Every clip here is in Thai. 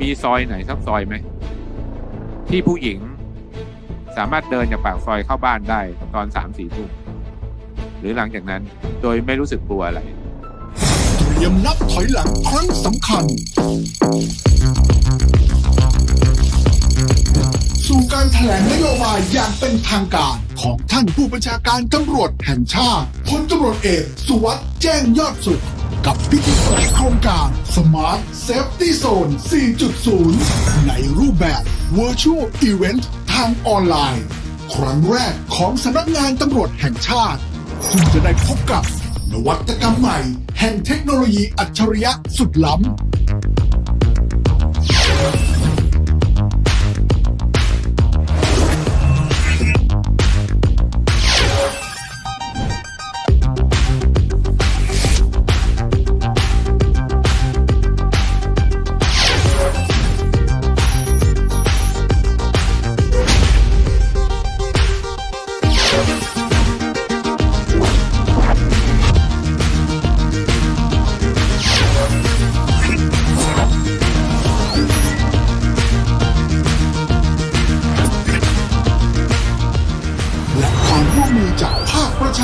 มีซอยไหนสักซอยไหม ที่ผู้หญิงสามารถเดินจากปากซอยเข้าบ้านได้ตอนสามสี่ทุ่มหรือหลังจากนั้นโดยไม่รู้สึกกลัวอะไร เตรียมนับถอยหลังครั้งสำคัญ ลงนโยบายอย่างเป็นทางการ ของท่านผู้บัญชาการตำรวจแห่งชาติพลตำรวจเอกสุวัสด์แจ้งยอดสุข กับพิธีเปิดโครงการ Smart Safety Zone 4.0 ในรูปแบบ Virtual Event ทางออนไลน์ ครั้งแรกของสำนักงานตำรวจแห่งชาติซึ่งจะได้พบกับนวัตกรรมใหม่ แห่งเทคโนโลยีอัจฉริยะสุดล้ำ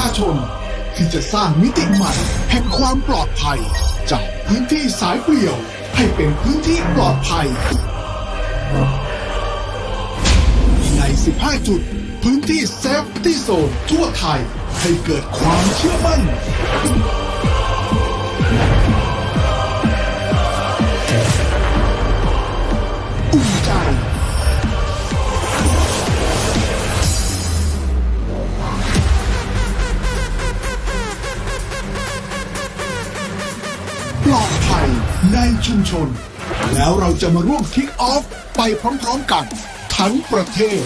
าชาชน ที่จะสร้างมิติใหม่แห่งความปลอดภัย จากพื้นที่สายเปลี่ยว ให้เป็นพื้นที่ปลอดภัย ใน 15 จุด พื้นที่เซฟตี้โซนทั่วไทย ให้เกิดความเชื่อมั่นอุ่นใจ ในชุมชน แล้วเราจะมาร่วมคิกออฟไปพร้อมๆกันทั้งประเทศ